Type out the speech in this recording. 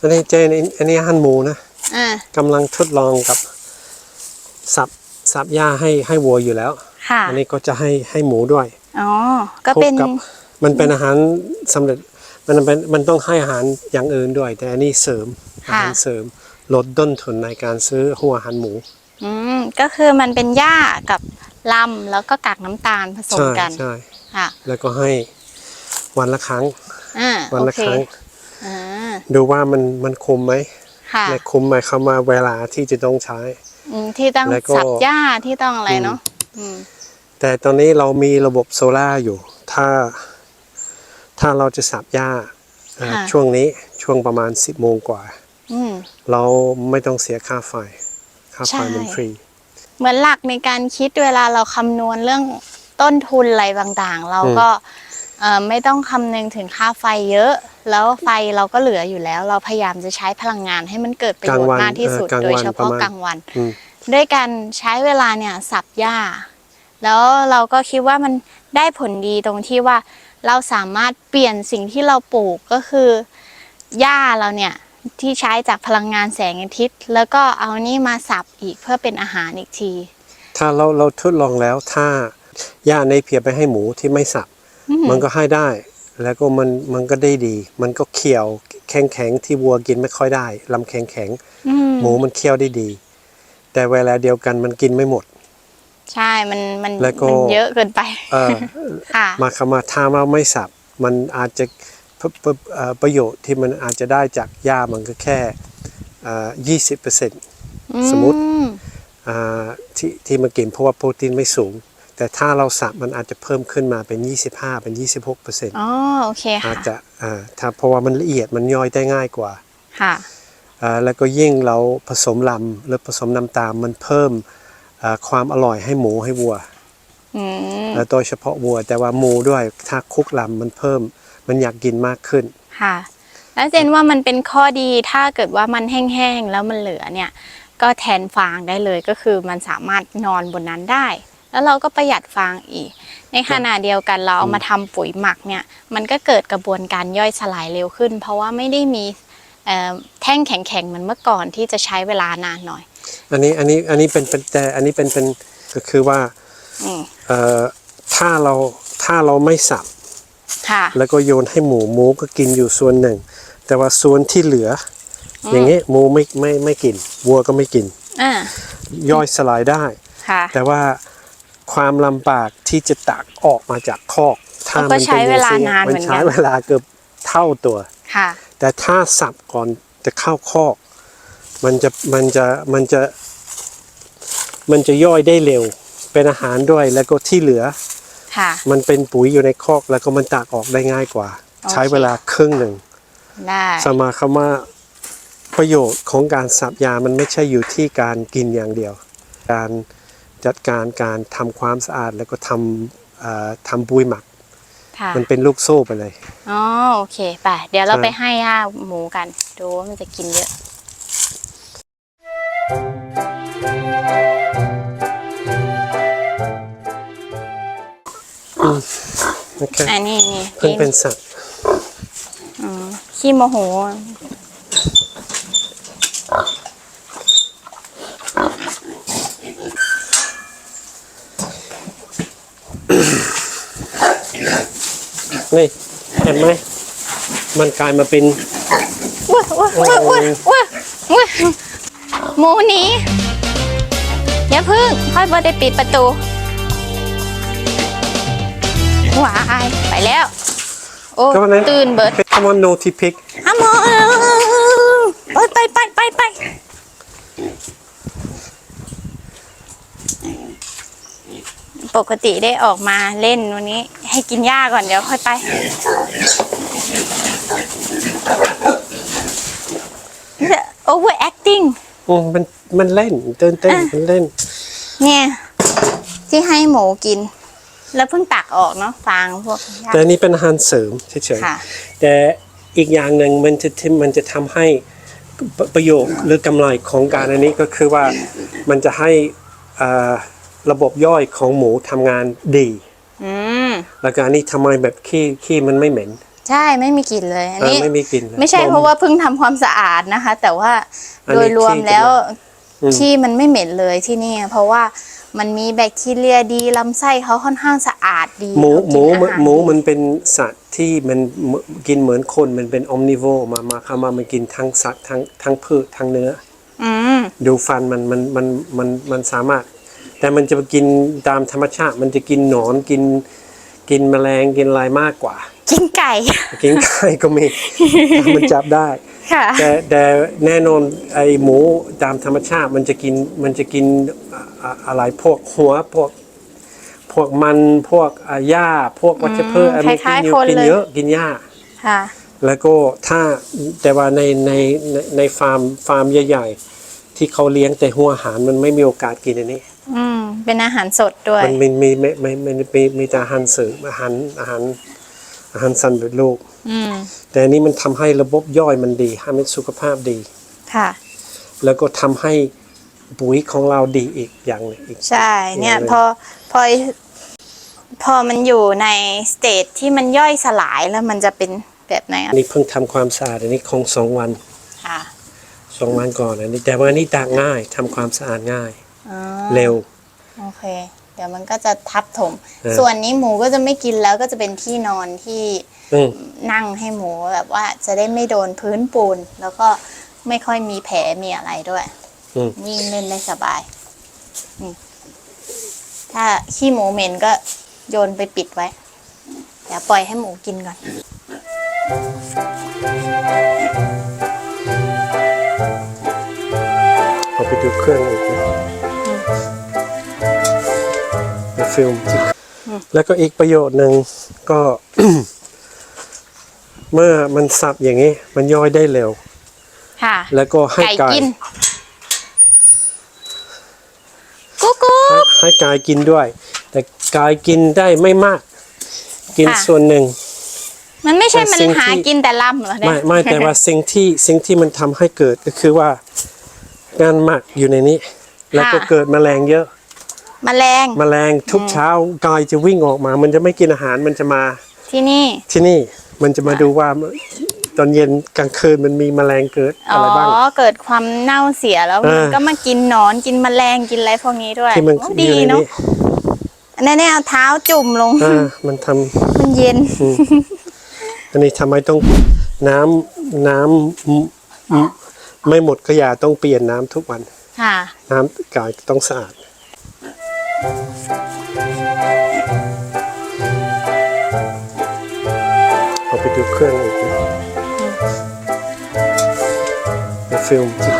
อันนี้เจนอันนี้อาหันหมูนะอ่ากำลังทดลองกับ สับสับหญ้าให้ให้วัวอยู่แล้ว ค่ะอันนี้ก็จะให้ให้หมูด้วยอ๋อก็เป็นคลุกับมันเป็นอาหารสำเร็จมันเป็นมันต้องให้อาหารอย่างอื่นด้วย แต่อันนี้เสริมอาหารเสริมลดต้นทุนในการซื้อหัวอาหารหมู อืมก็คือมันเป็นหญ้ากับลำแล้วก็กากน้ำตาลผสมใช่กันใช่ค่ะแล้วก็ให้วันละครั้ง อ่าวันโอละเคครั้ง อ่า ดูว่ามันมันคุ้มไหมค่ะและคุ้มหมายความว่าเวลาที่จะต้องใช้ อืมที่ต้องแล้วก็ สับหญ้าที่ต้องอะไรเนาะอืมแต่ตอนนี้เรามีระบบโซล่าร์อยู่ ถ้า ถ้าเราจะสับหญ้าเอ่อช่วงนี้ช่วงประมาณ 10โมงกว่า อืม เราไม่ต้องเสียค่าไฟ ค่าไฟใช่ มันฟรี เหมือนหลักในการคิดเวลาเราคำนวณเรื่องต้นทุนอะไรต่างๆ เราก็เอ่อ ไม่ต้องคำนึงถึงค่าไฟเยอะ แล้วไฟเราก็เหลืออยู่แล้ว เราพยายามจะใช้พลังงานให้มันเกิดประโยชน์มากที่สุดกลางวันโดยเออกลางวันเฉพาะประมาณกลางวันอืมด้วยการใช้เวลาเนี่ยสับหญ้า แล้วเราก็คิดว่ามันได้ผลดีตรงที่ว่าเราสามารถเปลี่ยนสิ่งที่เราปลูกก็คือหญ้าเราเนี่ยที่ใช้จากพลังงานแสงอาทิตย์ แล้วก็เอานี่มาสับอีกเพื่อเป็นอาหารอีกที ถ้าเราเราทดลองแล้วถ้าหญ้าในเพียไปให้หมูที่ไม่สับอื มมันก็ให้ได้ แล้วก็มันมันก็ได้ดี มันก็เคี่ยวแข็งแข็งๆที่วัวกินไม่ค่อยได้ลำแข็งแข็งๆอืมหมูมันเคี่ยวได้ดี แต่เวลาเดียวกันมันกินไม่หมด ใช่มันมันแล้วก็มันเยอะเกินไปเออค่ะมาคำว่าถ้าเราไม่สับ มันอาจจะปปเอ่อประโยชน์ที่มันอาจจะได้จากหญ้ามันก็แค่ยี่สิบเปอร์เซ็นต์สมมุติอืที่ที่มากินเพราะว่าโปรตีนไม่สูง แต่ถ้าเราสับมันอาจจะเพิ่มขึ้นมาเป็น 25 เป็น 26เปอร์เซ็นต์อ๋อโอเคอาค่ะจจะอ่าถ้าเพราะว่ามันละเอียดมันย่อยได้ง่ายกว่าค่ะอ่าแล้วก็ยิ่งเราผสมลำหรือผสมน้ำตาลมันเพิ่มอ่าความอร่อยให้หมูให้วัวอืมแล้วโดยเฉพาะวัว แต่ว่าหมูด้วยถ้าคลุกลำมันเพิ่ม มันอยากกินมากขึ้น ค่ะ แล้วเจนว่ามันเป็นข้อดีถ้าเกิดว่ามันแห้งๆแล้วมันเหลือเนี่ย ก็แทนฟางได้เลยก็คือมันสามารถนอนบนนั้นได้ แล้วเราก็ประหยัดฟางอีก ในขณะเดียวกันเราเอามาทำปุ๋ยหมักเนี่ยมันก็เกิดกระบวนการย่อยสลายเร็วขึ้น เพราะว่าไม่ได้มีเอ่อแท่งแข็งๆเหมือนเมื่อก่อนที่จะใช้เวลานานหน่อย อันนี้อันนี้อันนี้เป็นเป็นแต่อันนี้เป็นเป็นก็คือว่าอืมเอ่อถ้าเราถ้าเราไม่สับค่ะแล้วก็โยนให้หมูหมูก็กินอยู่ส่วนหนึ่ง แต่ว่าส่วนที่เหลือออย่างนี้หมูไม่ไม่ไม่กิน วัวก็ไม่กินอ่าย่อยสลายได้ค่ะแต่ว่า ความลำบากที่จะตักออกมาจากคอก ถ้ามันก็มันใช้เป็นเวลานานมัเหมือนกันใช้เวลาเกือบเท่าตัวค่ะ แต่ถ้าสับก่อนจะเข้าคอก มันจะมันจะมันจะ มันจะย่อยได้เร็ว เป็นอาหารด้วยแล้วก็ที่เหลือค่ะมันเป็นปุ๋ยอยู่ในคอกแล้วก็มันตักออกได้ง่ายกว่าโอเคใช้เวลาครึ่งหนึ่งได้สมาคำว่าประโยชน์ของการสับยามันไม่ใช่อยู่ที่การกินอย่างเดียว การ จัดการการทำความสะอาดแล้วก็ทำเอ่อทำปุ๋ยหมักค่ะมันเป็นลูกโซ่ไปเลย อ๋อโอเคไปเดี๋ยวเราใช่ไปให้ย่าหมูกัน ดูว่ามันจะกินเยอะโอเคอันนี้นี่เพิ่งเป็นสัตว์อืมขี้โมโห นี่เห็นไหมมันกลายมาเป็นว้าว้าว้าว้าว้าว้าหมูหนีอย่าพึ่งค่อยบ่ได้ปิดประตูว้ายไปแล้ว โอ้ก็วันนั้นตื่นเบิดคำว่า no t pick อะหมอโอ้ยไปไปไปไปปกติได้ออกมาเล่นวันนี้ ให้กินหญ้าก่อนเดี๋ยวค่อยไป over acting อืมมันมันเล่นเต้นเต้นมันเล่น เนี่ยที่ให้หมูกิน แล้วเพิ่งตักออกเนาะฟางพวกหญ้า แต่อันนี้เป็นอาหารเสริมเฉยค่ะ ๆแต่อีกอย่างหนึ่งมันจะทำมันจะทำให้ประประโยชน์หรือกำไรของการอันนี้ก็คือว่ามันจะให้อ่าระบบย่อยของหมูทำงานดี อืมแล้วก็อันนี้ทำไมแบบขี้ขี้มันไม่เหม็น ใช่ไม่มีกลิ่นเลยอันเออนี้ไม่มีกลิ่นลยไม่ใช่เพราะว่าเพิ่งทำความสะอาดนะคะ แต่ว่าอันโดนี้ยรวมขี้แล้วอืมที่มันไม่เหม็นเลยที่นี่ เพราะว่ามันมีแบคทีเรียดีลำไส้เขาค่อนข้างสะอาดดีหมูเขาหมูกินอาารหมูมันเป็นสัตว์ที่มันกินเหมือนคนมันเป็นอมนิโวมามาเข้ามามันกินทั้งสัตว์ทั้งทั้งพืชทั้งเนื้ออืมดูฟันมันมันมันมันมันสามารถ แต่มันจะกินตามธรรมชาติ มันจะกินหนอนกิน กินแมลงกินอะไรมากกว่า กินไก่ กินไก่ก็มีมันจับได้ค่ะแต่แต่แน่นอนไอหมูตามธรรมชาติมันจะกินมันจะกินอะอะอะไรพวกหัวพวกพวกมันพวกอ่าหญ้าพวกวัชพืชอืมอันนี้คล้ายๆกินคนกินเลยเยอะกินหญ้าค่ะแล้วก็ถ้าแต่ว่าในในในในฟาร์มฟาร์มใหญ่ ๆ ที่เขาเลี้ยงแต่หัวอาหารมันไม่มีโอกาสกินอันนี้ อืมเป็นอาหารสดด้วย มันมีมีมีมีมีมีมีแต่อาหารเสริมอาหารอาหารอาหารสันเป็นลูก อืมแต่อันนี้มันทำให้ระบบย่อยมันดีให้มันสุขภาพดี ค่ะ แล้วก็ทำให้ปุ๋ยของเราดีอีกอย่างหนึงอีก ใช่ เนี่ยเลยพอพอพอมันอยู่ในสเตจที่มันย่อยสลายแล้วมันจะเป็นแบบไหนอัอะนนี้เพิ่งทำความสะอาดอันนี้คงสองวันค่ะ สองวันก่อนอันนี้แต่ว่าอันนี้ตากง่ายทำความสะอาดง่าย อ๋อเร็ว โอเค เดี๋ยวมันก็จะทับถม เออ ส่วนนี้หมูก็จะไม่กินแล้วก็จะเป็นที่นอนที่อืมนั่งให้หมูแบบว่าจะได้ไม่โดนพื้นปูน แล้วก็ไม่ค่อยมีแผลมีอะไรด้วย อืมวิ่งเล่นได้สบายนี่ถ้าขี้หมูเหม็นก็โยนไปปิดไว้ เดี๋ยวปล่อยให้หมูกินก่อน เอาไปดูเครื่องอีกนะ ฟิล์มแล้วก็อีกประโยชน์หนึ่งก็ เมื่อมันสับอย่างนี้ มันย่อยได้เร็ว ค่ะ แล้วก็ให้ไก่ไก่กินกุ๊กกุ๊ให้กให้กายกินด้วย แต่กายกินได้ไม่มาก กินค่ะส่วนหนึ่ง มันไม่ใช่แต่มันสิ่งหาที่กินแต่ลำเหรอเนี่ยไม่ไม่แต่ว่าสิ่งที่สิ่งที่มันทำให้เกิดก็คือว่างานหมักอยู่ในนี้ แล้วก็เกิดแมลงเยอะ แมลงแมลงทุกเช้ากายจะวิ่งออกมา มันจะไม่กินอาหารมันจะมาที่นี่ ที่นี่มันจะมาดูว่าตอนเย็นกลางคืนมันมีแมลงเกิดอ๋อะอไรบ้างเกิดความเน่าเสียแล้วเอมันอก็มากินหนอนกินแมลงกินอะไรพวกนี้ด้วยที่มันโอ้อดียู่ในเนาะนี้อันนี้เอาเท้าจุ่มลงอ่ามันทำมันเย็น อันนี้ทำไมต้องน้ำน้ำไม่หมดก็อย่าต้องเปลี่ยนน้ำทุกวัน ค่ะ น้ำกายต้องสะอาด เอาไปดูเครื่องอีกนะไปฟิล์ม